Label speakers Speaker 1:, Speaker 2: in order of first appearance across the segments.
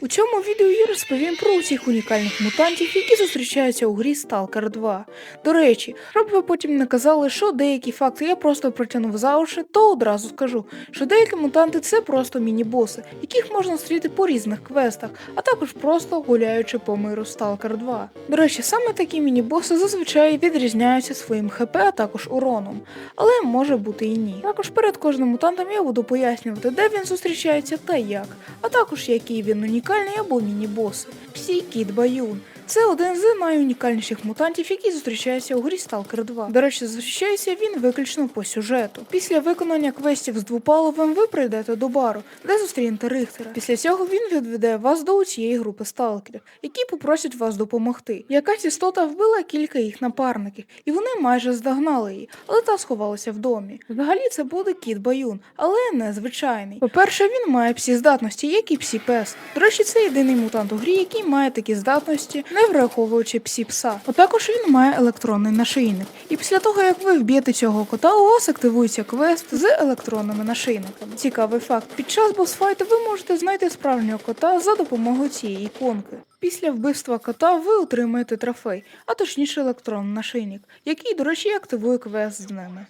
Speaker 1: У цьому відео я розповім про усіх унікальних мутантів, які зустрічаються у грі Stalker 2. До речі, щоб ви потім не казали, що деякі факти я просто протягнув за уші, то одразу скажу, що деякі мутанти це просто міні-боси, яких можна зустріти по різних квестах, а також просто гуляючи по миру Stalker 2. До речі, саме такі міні-боси зазвичай відрізняються своїм ХП, а також уроном, але може бути і ні. Також перед кожним мутантом я буду пояснювати, де він зустрічається та як, а також який він унікальний або міні-боси. Псі Кіт Баюн. Це один з найунікальніших мутантів, які зустрічаються у грі Stalker 2. До речі, зустрічається він виключно по сюжету. Після виконання квестів з двопаловим ви прийдете до бару, де зустрінете Рихтера. Після цього він відведе вас до цієї групи сталкерів, які попросять вас допомогти. Якась істота вбила кілька їх напарників, і вони майже здогнали її, але та сховалася в домі. Взагалі це буде кіт Баюн, але не звичайний. По-перше, він має псі здатності, як і псі пес. До речі, це єдиний мутант у грі, який має такі здатності, не враховуючи псі пса. А також він має електронний нашийник. І після того, як ви вб'єте цього кота, у вас активується квест з електронними нашийниками. Цікавий факт: під час босфайту ви можете знайти справжнього кота за допомогою цієї іконки. Після вбивства кота ви отримаєте трофей, а точніше електронний нашийник, який, до речі, активує квест з ними.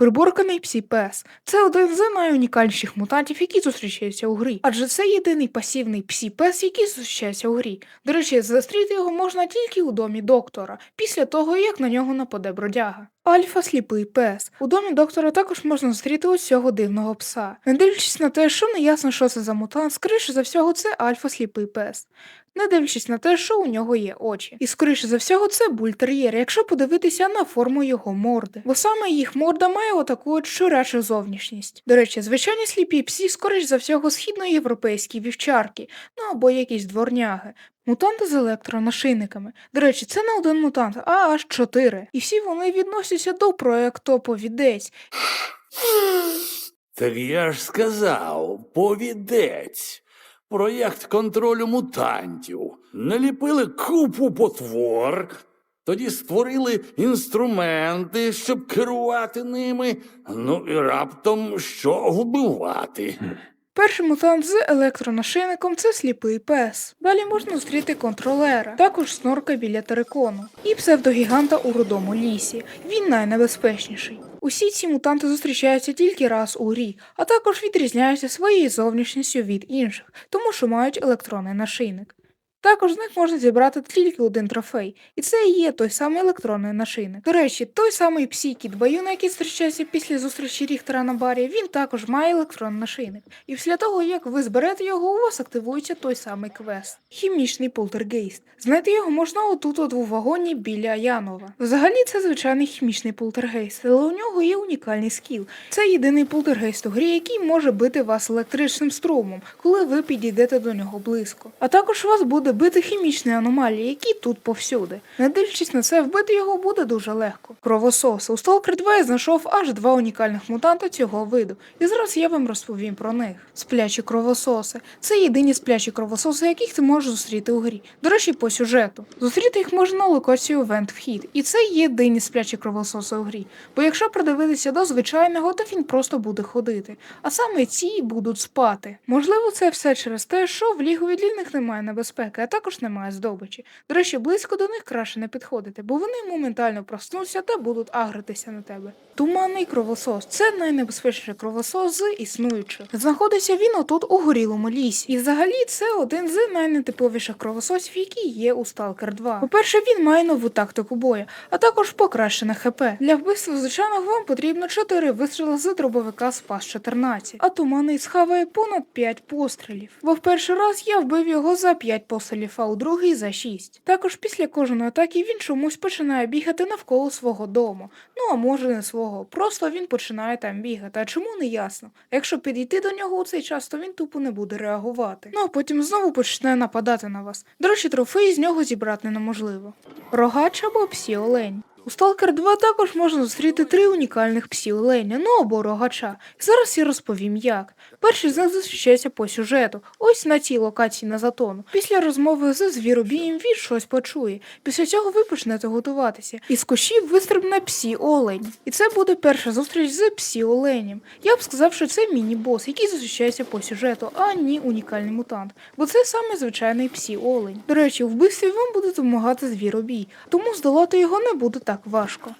Speaker 1: Приборканий псі-пес це один з найунікальніших мутантів, які зустрічаються у грі, адже це єдиний пасівний псі-пес, який зустрічається у грі. До речі, зустріти його можна тільки у домі доктора, після того як на нього нападе бродяга. Альфа сліпий пес. У домі доктора також можна зустріти ось цього дивного пса. Не дивлячись на те, що не ясно, що це за мутант, скоріше за всього, це альфа сліпий пес. Не дивлячись на те, що у нього є очі. І скоріше за всього, це бультер'єр, якщо подивитися на форму його морди. Бо саме їх морда має отаку от щурячу зовнішність. До речі, звичайні сліпі псі, скоріш за всього, східноєвропейські вівчарки, ну або якісь дворняги. Мутанти з електронашийниками. До речі, це не один мутант, а аж чотири. І всі вони відносяться до проекту Повідець,
Speaker 2: Так я ж сказав, повідець. Проєкт контролю мутантів. Наліпили купу потвор, тоді створили інструменти, щоб керувати ними, ну і раптом що вбивати.
Speaker 1: Перший мутант з електронашийником це сліпий пес. Далі можна зустріти контролера, також снорка біля терикону, і псевдогіганта у рудому лісі. Він найнебезпечніший. Усі ці мутанти зустрічаються тільки раз у грі, а також відрізняються своєю зовнішністю від інших, тому що мають електронний нашийник. Також з них можна зібрати тільки один трофей, і це і є той самий електронний нашийник. До речі, той самий псі-кіт Баюна, який зустрічається після зустрічі Ріхтера на барі, він також має електронний нашийник. І після того, як ви зберете його, у вас активується той самий квест. Хімічний полтергейст. Знайти його можна отут от у вагоні біля Янова. Взагалі це звичайний хімічний полтергейст, але у нього є унікальний скіл. Це єдиний полтергейст у грі, який може бити вас електричним струмом, коли ви підійдете до нього близько. А також у вас буде бити хімічні аномалії, які тут повсюди. Не дивлячись на це, вбити його буде дуже легко. Кровососи. У Stalker 2 я знайшов аж два унікальних мутанта цього виду, і зараз я вам розповім про них. Сплячі кровососи. Це єдині сплячі кровососи, яких ти можеш зустріти у грі. До речі, по сюжету. Зустріти їх можна на локацію Вент Вхід, і це єдині сплячі кровососи у грі. Бо якщо придивитися до звичайного, то він просто буде ходити. А саме ці будуть спати. Можливо, це все через те, що в лігу від них немає небезпеки, а також немає здобичі. До речі, близько до них краще не підходити, бо вони моментально проснуться та будуть агритися на тебе. Туманний кровосос це найнебезпечніший кровосос з існуючих. Знаходиться він отут у горілому лісі. І взагалі це один з найнетиповіших кровососів, які є у Stalker 2. По-перше, він має нову тактику бою, а також покращене ХП. Для вбивства звичайного вам потрібно 4 вистріли з дробовика Спас 14, а туманний схаває понад 5 пострілів. Бо в перший раз я вбив його за 5 пострілів, у другий за шість. Також після кожної атаки він чомусь починає бігати навколо свого дому. Ну а може не свого, просто він починає там бігати. А чому не ясно? Якщо підійти до нього у цей час, то він тупо не буде реагувати. Ну а потім знову почне нападати на вас. До речі, трофеї з нього зібрати неможливо. Рогач або псі олень. У Stalker 2 також можна зустріти три унікальних псі оленя, ну або рогача. Зараз я розповім як. Перший з них зустрічається по сюжету, ось на цій локації на затону. Після розмови з звіробієм він щось почує. Після цього ви почнете готуватися. Із кущів вистрибне псі олень. І це буде перша зустріч з псі оленем. Я б сказав, що це міні-бос, який зустрічається по сюжету, а не унікальний мутант. Бо це саме звичайний псі олень. До речі, у вбивстві вам буде допомагати звіробій, тому здолати його не буде так важко.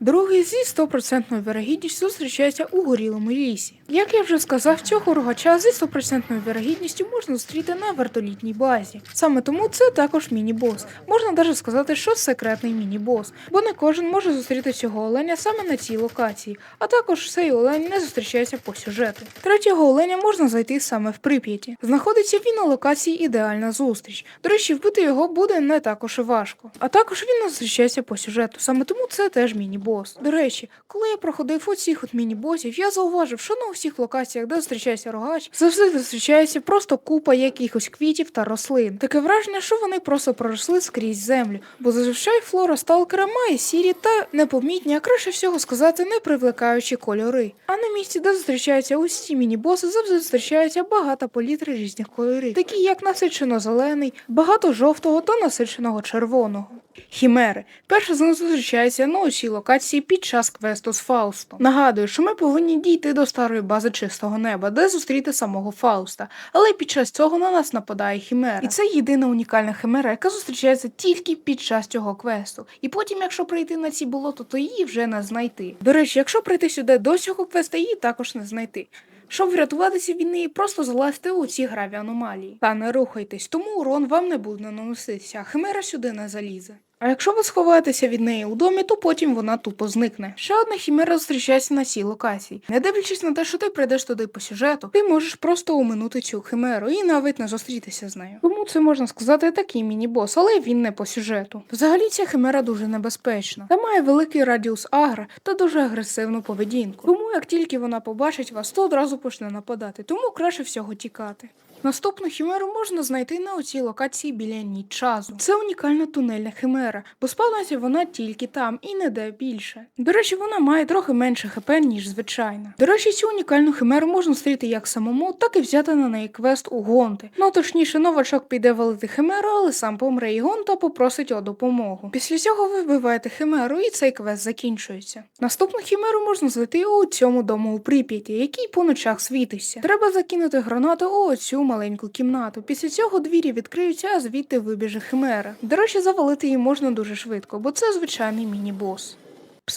Speaker 1: Другий зі 100% вірогідністю зустрічається у горілому лісі. Як я вже сказав, цього рогача зі 100% вірогідністю можна зустріти на вертолітній базі. Саме тому це також міні-бос. Можна навіть сказати, що секретний міні-бос, бо не кожен може зустріти цього оленя саме на цій локації, а також цей олень не зустрічається по сюжету. Третього оленя можна зайти саме в Прип'яті. Знаходиться він на локації ідеальна зустріч. До речі, вбити його буде не також важко. А також він не зустрічається по сюжету, саме тому це теж міні-бос. До речі, коли я проходив оцих от міні-босів, я зауважив, що на усіх локаціях, де зустрічається рогач, завжди зустрічається просто купа якихось квітів та рослин. Таке враження, що вони просто проросли скрізь землю, бо зазвичай флора сталкера має сірі та непомітні, а краще всього сказати, не привлекаючі кольори. А на місці, де зустрічаються усі міні-боси, завжди зустрічається багато палітри різних кольорів, такі як насичено зелений, багато жовтого та насиченого червоного. Хімери. Перша з них зустрічається на усій локації під час квесту з Фаустом. Нагадую, що ми повинні дійти до старої бази чистого неба, де зустріти самого Фауста. Але під час цього на нас нападає хімера. І це єдина унікальна химера, яка зустрічається тільки під час цього квесту. І потім, якщо прийти на ці болото, то її вже не знайти. До речі, якщо прийти сюди до цього квеста, її також не знайти. Щоб врятуватися від неї, просто залазьте у ці граві аномалії. Та не рухайтесь, тому урон вам не буде наноситися, химера сюди не залізе. А якщо ви сховаєтеся від неї у домі, то потім вона тупо зникне. Ще одна хімера зустрічається на цій локації. Не дивлячись на те, що ти прийдеш туди по сюжету, ти можеш просто оминути цю химеру і навіть не зустрітися з нею. Тому це можна сказати такий міні-бос, але він не по сюжету. Взагалі ця химера дуже небезпечна та має великий радіус агра та дуже агресивну поведінку. Тому як тільки вона побачить вас, то одразу почне нападати, тому краще всього тікати. Наступну хімеру можна знайти на оцій локації біля Нічазу. Це унікальна тунельна химера, бо спавниться вона тільки там і не де більше. До речі, вона має трохи менше хп, ніж звичайна. До речі, цю унікальну химеру можна зустріти як самому, так і взяти на неї квест у гонти. Ну точніше, новачок піде валити химеру, але сам помре і гонта попросить о допомогу. Після цього ви вбиваєте химеру, і цей квест закінчується. Наступну хімеру можна знайти у цьому дому у Прип'яті, який по ночах світиться. Треба закинути гранату у оцю маленьку кімнату. Після цього двірі відкриються, а звідти вибіже химера. До речі, завалити її можна дуже швидко, бо це звичайний міні-бос. Псевдогіганти. У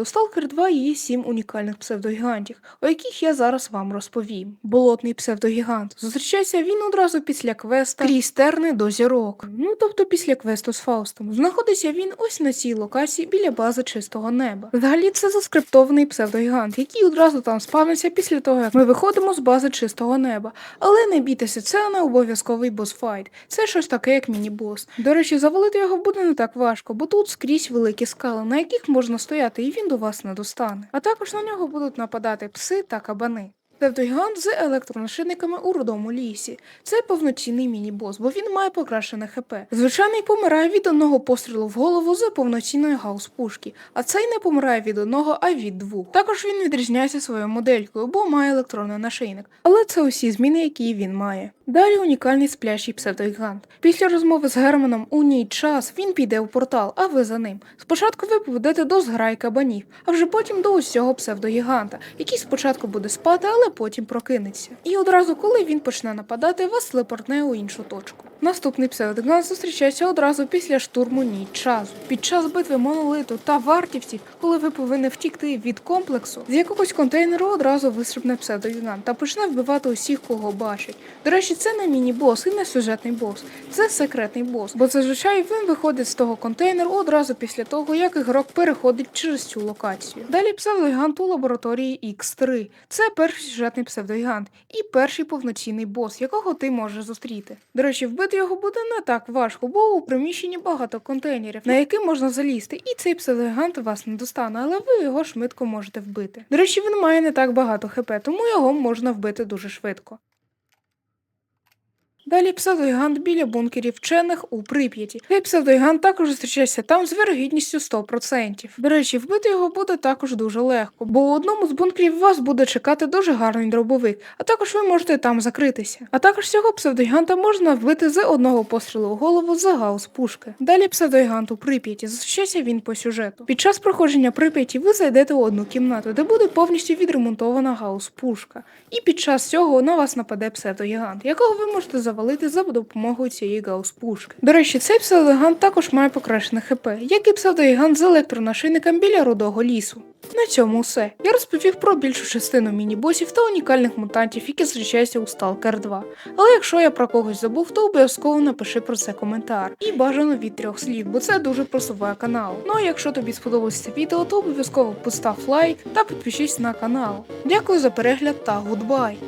Speaker 1: Stalker 2 є сім унікальних псевдогігантів, о яких я зараз вам розповім. Болотний псевдогігант. Зустрічається він одразу після квеста крізь терни до зірок. Ну тобто після квесту з Фаустом. Знаходиться він ось на цій локації біля бази чистого неба. Взагалі це заскриптований псевдогігант, який одразу там спавниться після того, як ми виходимо з бази чистого неба. Але не бійтеся, це не обов'язковий босфайт. Це щось таке, як міні-бос. До речі, завалити його буде не так важко, бо тут скрізь великі скали, на яких можна стояти, і він до вас не достане. А також на нього будуть нападати пси та кабани. Псевдогігант з електронашильниками у рудому лісі. Це повноцінний міні-бос, бо він має покращене ХП. Звичайний помирає від одного пострілу в голову з повноцінної гаус-пушки, а цей не помирає від одного, а від двох. Також він відрізняється своєю моделькою, бо має електронний нашийник. Але це усі зміни, які він має. Далі унікальний сплячий псевдогігант. Після розмови з Германом у ній час він піде у портал, а ви за ним. Спочатку ви поведете до зграй кабанів, а вже потім до усього псевдогіганта, який спочатку буде спати, але потім прокинеться. І одразу, коли він почне нападати, вас телепортне у іншу точку. Наступний псевдогігант зустрічається одразу після штурму ніч часу. Під час битви монолиту та вартівців, коли ви повинні втікти від комплексу, з якогось контейнеру одразу вистрибне псевдогігант та почне вбивати усіх, кого бачить. До речі, це не міні-бос і не сюжетний бос, це секретний бос, бо зазвичай він виходить з того контейнеру одразу після того, як ігрок переходить через цю локацію. Далі псевдогігант у лабораторії X3. Це перший сюжетний псевдогігант і перший повноцінний бос, якого ти можеш зустріти. До речі, вбити його буде не так важко, бо у приміщенні багато контейнерів, на які можна залізти, і цей псевдогігант вас не достане, але ви його швидко можете вбити. До речі, він має не так багато хп, тому його можна вбити дуже швидко. Далі псевдогігант біля бункерів вчених у Прип'яті. Цей псевдогігант також зустрічається там з вірогідністю 100%. До речі, вбити його буде також дуже легко, бо у одному з бункерів вас буде чекати дуже гарний дробовик, а також ви можете там закритися. А також цього псевдогіганта можна вбити з одного пострілу у голову з гаус пушки. Далі псевдогігант у Прип'яті. Зустрічається він по сюжету. Під час проходження Прип'яті ви зайдете у одну кімнату, де буде повністю відремонтована гаус пушка. І під час цього на вас нападе псевдогігант, якого ви можете завалити за допомогою цієї гаус-пушки. До речі, цей псевдогігант також має покращене ХП, як і псевдогігант з електронашийником біля рудого лісу. На цьому все. Я розповів про більшу частину міні-босів та унікальних мутантів, які зустрічаються у Stalker 2. Але якщо я про когось забув, то обов'язково напиши про це коментар. І бажано від трьох слів, бо це дуже просуває канал. Ну а якщо тобі сподобалось це відео, то обов'язково постав лайк та підпишись на канал. Дякую за перегляд та гудбай!